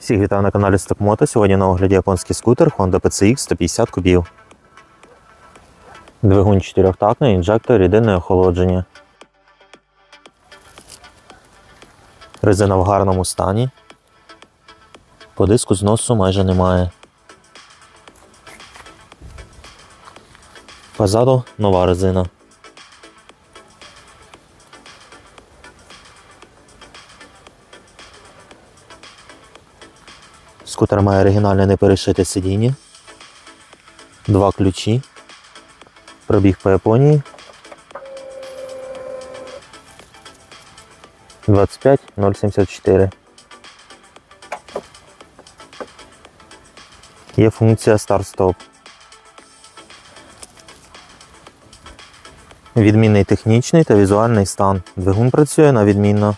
Всіх вітаю на каналі Стокмото. Сьогодні на огляді японський скутер Honda PCX 150 кубів. Двигун чотирьохтактний, інжектор, рідинне охолодження. Резина в гарному стані. По диску зносу майже немає. Позаду нова резина. Скутер має оригінальне неперешите сидіння. Два ключі. Пробіг по Японії. 25 074. Є функція старт-стоп. Відмінний технічний та візуальний стан. Двигун працює на відмінно.